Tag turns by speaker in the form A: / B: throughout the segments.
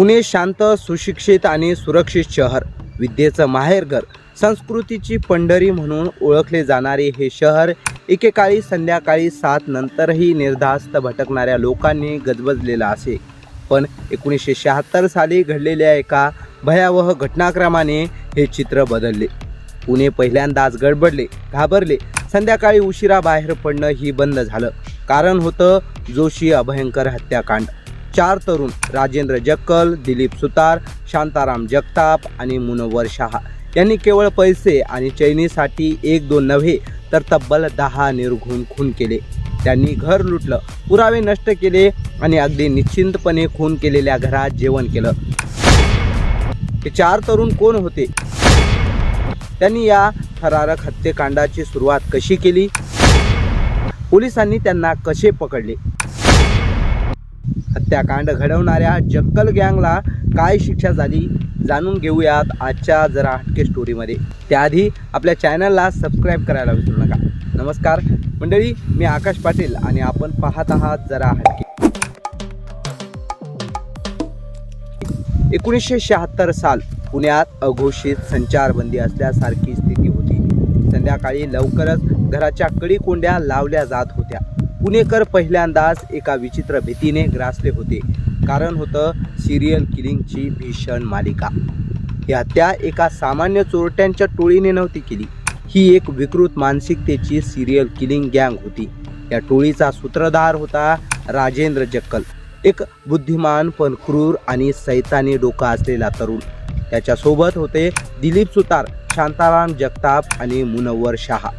A: पुणे शांत सुशिक्षित आणि सुरक्षित शहर. विद्येचं माहेरघर संस्कृतीची पंढरी म्हणून ओळखले जाणारे हे शहर एकेकाळी संध्याकाळी सात नंतरही निर्धास्त भटकणाऱ्या लोकांनी गजबजलेलं असे. पण एकोणीसशे शहात्तर साली घडलेल्या एका भयावह घटनाक्रमाने हे चित्र बदलले. पुणे पहिल्यांदाच गडबडले घाबरले. संध्याकाळी उशिरा बाहेर पडणं ही बंद झालं. कारण होतं जोशी अभयंकर हत्याकांड. चार तरुण राजेंद्र जक्कल दिलीप सुतार शांताराम जगताप आणि मुनव्वर शहा. यांनी केवळ पैसे आणि चैनीसाठी एक दोन नव्हे तर तब्बल दहा निर्घुण खून केले. त्यांनी घर लुटलं पुरावे नष्ट केले आणि अगदी निश्चिंतपणे खून केलेल्या घरात जेवण केलं. हे चार तरुण कोण होते? त्यांनी या थरारक हत्येकांडाची सुरुवात कशी केली? पोलिसांनी त्यांना कसे पकडले? हत्याकांड घडवणाऱ्या जक्कल गँगला काय शिक्षा झाली जाणून घेऊयात आजच्या जरा हटके स्टोरीमध्ये त्याआधी आपल्या चॅनलला सबस्क्राईब करायला विसरू नका. नमस्कार. मंडळी मी आकाश पाटील आणि आपण पाहत आहात जरा हटके. एकोणीसशे शहात्तर साल पुण्यात अघोषित संचारबंदी असल्यासारखी स्थिती होती. संध्याकाळी लवकरच घराच्या कडीकोंड्या लावल्या जात होत्या. पुणेकर पहिल्यांदाच एका विचित्र भीतीने ग्रासले होते. कारण होतं सिरियल किलिंगची भीषण मालिका. ही हत्या एका सामान्य चोरट्यांच्या टोळीने नव्हती केली. ही एक विकृत मानसिकतेची सिरियल किलिंग गँग होती. या टोळीचा सूत्रधार होता राजेंद्र जक्कल. एक बुद्धिमान पण क्रूर आणि सैतानी डोका असलेला तरुण. त्याच्यासोबत होते दिलीप सुतार शांताराम जगताप आणि मुनव्वर शहा.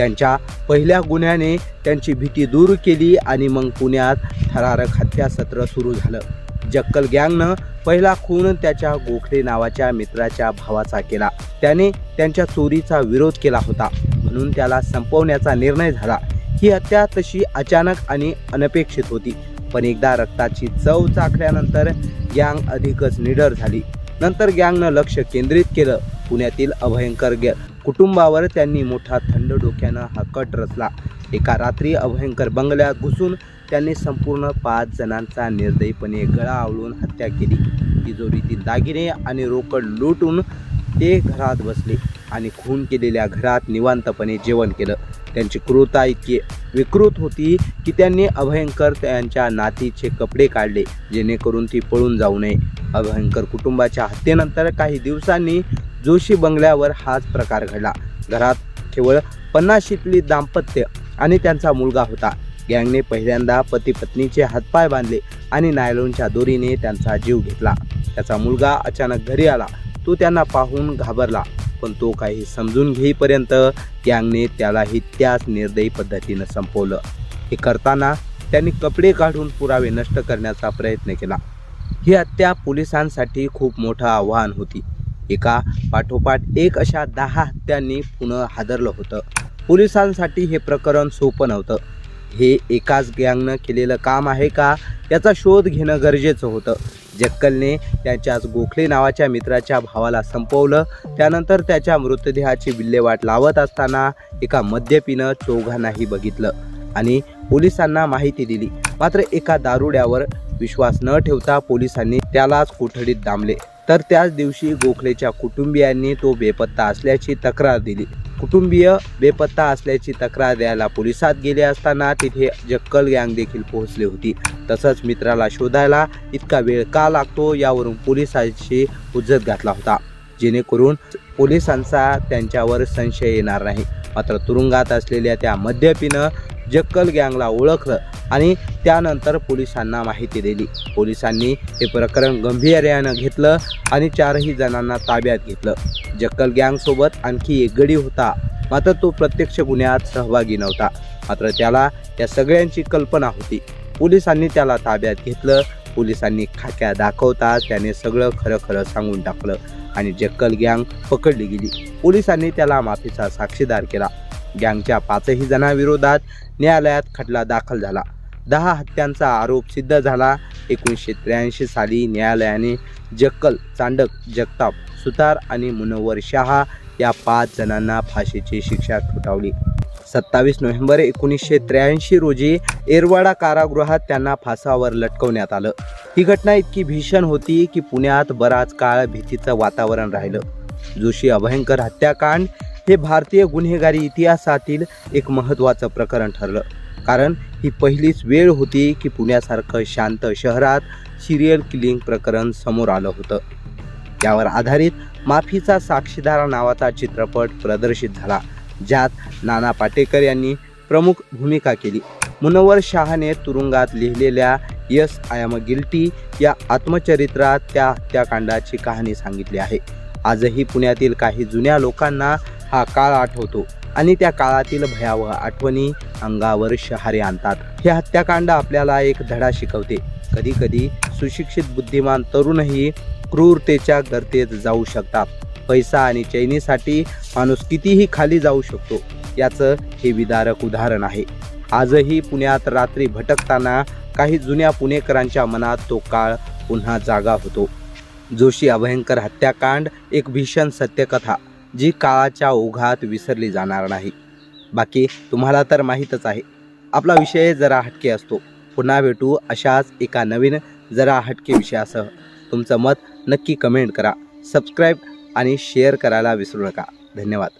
A: त्यांच्या पहिल्या गुन्ह्याने त्यांची भीती दूर केली आणि मग पुण्यात थरारक हत्यासत्र सुरू झालं. जक्कल गँगनं पहिला खून त्याच्या गोखले नावाच्या मित्राच्या भावाचा केला. त्याने त्यांच्या चोरीचा विरोध केला होता. म्हणून त्याला संपवण्याचा निर्णय झाला. ही हत्या तशी अचानक आणि अनपेक्षित होती. पण एकदा रक्ताची चव चाखल्यानंतर गँग अधिकच निडर झाली. नंतर गँगनं लक्ष केंद्रित केलं. पुण्यातील अभयंकर गॅ कुटुंबावर त्यांनी मोठा थंड डोक्यानं हा कट रचला. एका रात्री अभयंकर बंगल्यात घुसून त्यांनी संपूर्ण पाच जणांचा निर्दयीपणे गळा आवळून हत्या केली. तिजोरीतील दागिने आणि रोकड लुटून ते घरात बसले आणि खून केलेल्या घरात निवांतपणे जेवण केलं. त्यांची क्रूरता इतकी विकृत होती की त्यांनी अभयंकर त्यांच्या नातीचे कपडे काढले जेणेकरून ती पळून जाऊ नये. अभयंकर कुटुंबाच्या हत्येनंतर काही दिवसांनी जोशी बंगल्यावर हाच प्रकार घडला. घरात केवळ पन्नाशीतली दाम्पत्य आणि त्यांचा मुलगा होता. गँगने पहिल्यांदा पती पत्नीचे हातपाय बांधले आणि नायलॉनच्या दोरीने त्यांचा जीव घेतला. त्याचा मुलगा अचानक घरी आला. तो त्यांना पाहून घाबरला पण तो काही समजून घेईपर्यंत गँगने त्यालाही त्याच निर्दयी पद्धतीनं संपवलं. हे करताना त्यांनी कपडे काढून पुरावे नष्ट करण्याचा प्रयत्न केला. ही हत्या पोलिसांसाठी खूप मोठं आव्हान होती. एका पाठोपाठ एक अशा दहा हत्यांनी पुन्हा हादरलं होतं. पोलिसांसाठी हे प्रकरण सोपं नव्हतं. हे एकाच गँगनं केलेलं काम आहे का याचा शोध घेणं गरजेचं होतं. जक्कलने त्याच्याच गोखले नावाच्या मित्राच्या भावाला संपवलं. त्यानंतर त्याच्या मृतदेहाची विल्हेवाट लावत असताना एका मद्यपीनं चौघांनाही बघितलं आणि पोलिसांना माहिती दिली. मात्र एका दारुड्यावर विश्वास न ठेवता पोलिसांनी त्यालाच कोठडीत डांबले तर त्याच दिवशी गोखलेच्या कुटुंबियांनी तो बेपत्ता असल्याची तक्रार दिली. कुटुंबीय बेपत्ता असल्याची तक्रार द्यायला पोलिसात गेले असताना तिथे जक्कल गँग देखील पोहोचली होती. तसंच मित्राला शोधायला इतका वेळ का लागतो यावरून पोलिसांशी उज्जत घातला होता. जेणेकरून पोलिसांचा त्यांच्यावर संशय येणार नाही. मात्र तुरुंगात असलेल्या त्या मद्यपीनं जक्कल गँगला ओळखलं आणि त्यानंतर पोलिसांना माहिती दिली. पोलिसांनी हे प्रकरण गंभीर्यानं घेतलं आणि चारही जणांना ताब्यात घेतलं. जक्कल गँगसोबत आणखी एक गडी होता. मात्र तो प्रत्यक्ष गुन्ह्यात सहभागी नव्हता. मात्र त्याला या सगळ्यांची कल्पना होती. पोलिसांनी त्याला ताब्यात घेतलं. पोलिसांनी खाक्या दाखवताच त्याने सगळं खरं खरं सांगून टाकलं आणि जक्कल गँग पकडली गेली. पोलिसांनी त्याला माफीचा साक्षीदार केला. गँगच्या पाचही जणांविरोधात न्यायालयात खटला दाखल झाला. दहा हत्यांचा आरोप सिद्ध झाला. एकोणीसशे त्र्याऐंशी साली न्यायालयाने जक्कल चांडक जगताप सुतार आणि मुनव्वर शहा या पाच जणांना फाशीची शिक्षा ठोठावली. सत्तावीस नोव्हेंबर एकोणीसशे त्र्याऐंशी रोजी एरवाडा कारागृहात त्यांना फासावर लटकवण्यात आलं. ही घटना इतकी भीषण होती की पुण्यात बराच काळ भीतीचं वातावरण राहिलं. जोशी अभयंकर हत्याकांड हे भारतीय गुन्हेगारी इतिहासातील एक महत्त्वाचं प्रकरण ठरलं. कारण ही पहिलीच वेळ होती की पुण्यासारखं शांत शहरात सिरियल किलिंग प्रकरण समोर आलं होतं. यावर आधारित माफीचा साक्षीदार नावाचा चित्रपट प्रदर्शित झाला ज्यात नाना पाटेकर यांनी प्रमुख भूमिका केली. मुनव्वर शहाने तुरुंगात लिहिलेल्या yes I am a guilty या आत्मचरित्रात त्या हत्याकांडाची कहाणी सांगितली आहे. आजही पुण्यातील काही जुन्या लोकांना हा काळ आठवतो. आणि त्या काळातील भयावह आठवणी अंगावर शहारे आणतात. हे हत्याकांड आपल्याला एक धडा शिकवते. कधी कधी सुशिक्षित बुद्धिमान तरुणही क्रूरतेच्या गर्तेत जाऊ शकतात. पैसा आणि चैनीसाठी माणूस कितीही खाली जाऊ शकतो. याचं हे विदारक उदाहरण आहे. आजही पुण्यात रात्री भटकताना काही जुन्या पुणेकरांच्या मनात तो काळ पुन्हा जागा होतो. जोशी अभयंकर हत्याकांड एक भीषण सत्यकथा. जी काळाच्या ओघात विसरली जाणार नाही. बाकी तुम्हाला तर माहीतच आहे. आपला विषय जरा हटके असतो. पुन्हा भेटू अशाच एका नवीन जरा हटके विषयासह. तुमचं मत नक्की कमेंट करा. सबस्क्राईब आणि शेअर करायला विसरू नका. धन्यवाद.